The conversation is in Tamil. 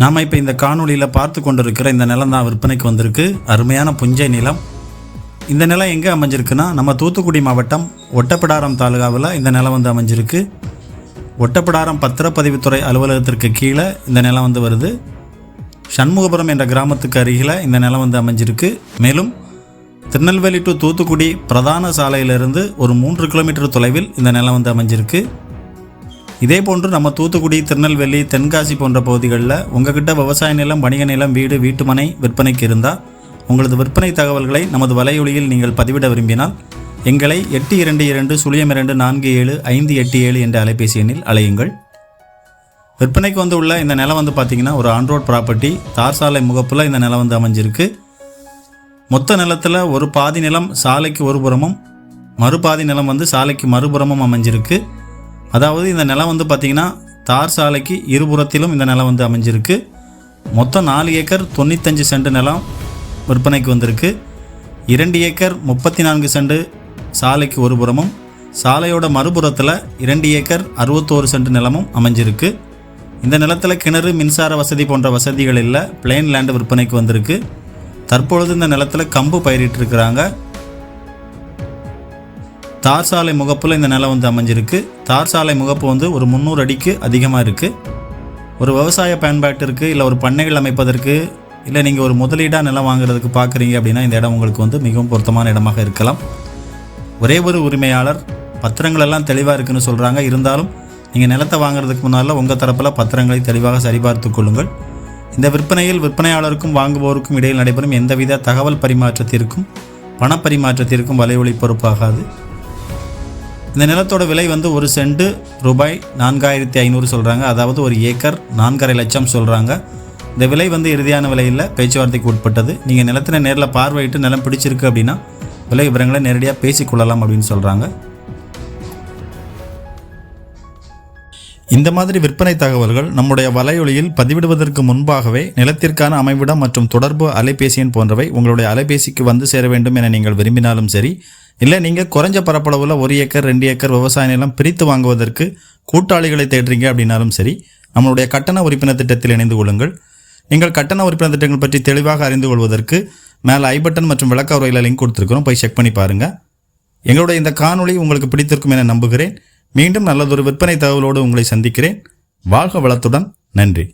நாம் இப்போ இந்த காணொளியில் பார்த்து கொண்டிருக்கிற இந்த நிலம் தான் விற்பனைக்கு வந்திருக்கு. அருமையான புஞ்சை நிலம். இந்த நிலம் எங்கே அமைஞ்சிருக்குன்னா நம்ம தூத்துக்குடி மாவட்டம் ஒட்டப்பிடாரம் தாலுகாவில் இந்த நிலம் வந்து அமைஞ்சிருக்கு. ஒட்டப்பிடாரம் பத்திரப்பதிவுத்துறை அலுவலகத்திற்கு கீழே இந்த நிலம் வந்து வருது. சண்முகபுரம் என்ற கிராமத்துக்கு அருகில் இந்த நிலம் வந்து அமைஞ்சிருக்கு. மேலும் திருநெல்வேலி டு தூத்துக்குடி பிரதான சாலையிலிருந்து ஒரு மூன்று கிலோமீட்டர் தொலைவில் இந்த நிலம் வந்து அமைஞ்சிருக்கு. இதே போன்று நம்ம தூத்துக்குடி திருநெல்வேலி தென்காசி போன்ற பகுதிகளில் உங்ககிட்ட விவசாய நிலம் வணிக நிலம் வீடு வீட்டுமனை விற்பனைக்கு இருந்தால் உங்களது விற்பனை தகவல்களை நமது வலையொலியில் நீங்கள் பதிவிட விரும்பினால் எங்களை எட்டு இரண்டு இரண்டு சுழியம் இரண்டு நான்கு ஏழு ஐந்து எட்டு ஏழு என்ற அலைபேசி எண்ணில் அலையுங்கள் விற்பனைக்கு வந்து உள்ள இந்த நிலம் வந்து பார்த்திங்கன்னா ஒரு ஆன்ரோட் ப்ராப்பர்ட்டி. தார் சாலை முகப்பில் இந்த நிலம் வந்து அமைஞ்சிருக்கு. மொத்த நிலத்தில் ஒரு பாதி நிலம் சாலைக்கு ஒரு புறமும் மறுபாதி நிலம் வந்து சாலைக்கு மறுபுறமும் அமைஞ்சிருக்கு. அதாவது இந்த நிலம் வந்து பார்த்திங்கன்னா தார் சாலைக்கு இருபுறத்திலும் இந்த நிலம் வந்து அமைஞ்சிருக்கு. மொத்தம் நாலு ஏக்கர் தொண்ணூத்தஞ்சு சென்ட் நிலம் விற்பனைக்கு வந்திருக்கு. இரண்டு ஏக்கர் முப்பத்தி நான்கு சென்ட் சாலைக்கு ஒரு புறமும் சாலையோட மறுபுறத்தில் இரண்டு ஏக்கர் அறுபத்தோரு சென்ட் நிலமும் அமைஞ்சிருக்கு. இந்த நிலத்தில் கிணறு மின்சார வசதி போன்ற வசதிகள் இல்லை பிளெயின் லேண்டு விற்பனைக்கு வந்திருக்கு. தற்பொழுது இந்த நிலத்தில் கம்பு பயிரிட்டிருக்கிறாங்க தார் சாலை முகப்பில் இந்த நிலம் வந்து அமைஞ்சிருக்கு. தார் சாலை முகப்பு வந்து ஒரு முந்நூறு அடிக்கு அதிகமாக இருக்குது ஒரு விவசாய பயன்பாட்டிற்கு இல்லை ஒரு பண்ணைகள் அமைப்பதற்கு இல்லை நீங்கள் ஒரு முதலீடாக நிலம் வாங்குறதுக்கு பார்க்குறீங்க அப்படின்னா இந்த இடம் உங்களுக்கு வந்து மிகவும் பொருத்தமான இடமாக இருக்கலாம். ஒரே ஒரு உரிமையாளர் பத்திரங்கள் எல்லாம் தெளிவாக இருக்குன்னு சொல்கிறாங்க இருந்தாலும் நீங்கள் நிலத்தை வாங்குறதுக்கு முன்னால் உங்கள் தரப்பில் பத்திரங்களை தெளிவாக சரிபார்த்து கொள்ளுங்கள். இந்த விற்பனையில் விற்பனையாளருக்கும் வாங்குபவருக்கும் இடையில் நடைபெறும் எந்தவித தகவல் பரிமாற்றத்திற்கும் பணப்பரிமாற்றத்திற்கும் வலைவழி பொறுப்பாகாது. இந்த நிலத்தோட விலை வந்து ஒரு சென்ட் ரூபாய் நான்காயிரத்தி ஐநூறு சொல்கிறாங்க அதாவது ஒரு ஏக்கர் நான்கரை லட்சம் சொல்கிறாங்க இந்த விலை வந்து இறுதியான விலையில் பேச்சுவார்த்தைக்கு உட்பட்டது. நீங்கள் நிலத்தின நேரில் பார்வையிட்டு நிலம் பிடிச்சிருக்கு அப்படின்னா விலை விவரங்களை நேரடியாக பேசிக்கொள்ளலாம் அப்படின்னு சொல்கிறாங்க இந்த மாதிரி விற்பனை தகவல்கள் நம்முடைய வலையொலியில் பதிவிடுவதற்கு முன்பாகவே நிலத்திற்கான அமைவிடம் மற்றும் தொடர்பு அலைபேசி எண் போன்றவை உங்களுடைய அலைபேசிக்கு வந்து சேர வேண்டும் என நீங்கள் விரும்பினாலும் சரி இல்லை நீங்கள் குறைஞ்ச பரப்பளவில் ஒரு ஏக்கர் ரெண்டு ஏக்கர் விவசாய நிலம் பிரித்து வாங்குவதற்கு கூட்டாளிகளை தேடுறீங்க அப்படின்னாலும் சரி நம்மளுடைய கட்டண உறுப்பினர் திட்டத்தில் இணைந்து கொள்ளுங்கள். நீங்கள் கட்டண உறுப்பினர் திட்டங்கள் பற்றி தெளிவாக அறிந்து கொள்வதற்கு மேலே ஐ பட்டன் மற்றும் விளக்க உரையில் லிங்க் கொடுத்துருக்குறோம். போய் செக் பண்ணி பாருங்கள் எங்களுடைய இந்த காணொளி உங்களுக்கு பிடித்திருக்கும் என நம்புகிறேன். மீண்டும் நல்லதொரு விற்பனை தகவலோடு உங்களை சந்திக்கிறேன். வாழ்க வளத்துடன். நன்றி.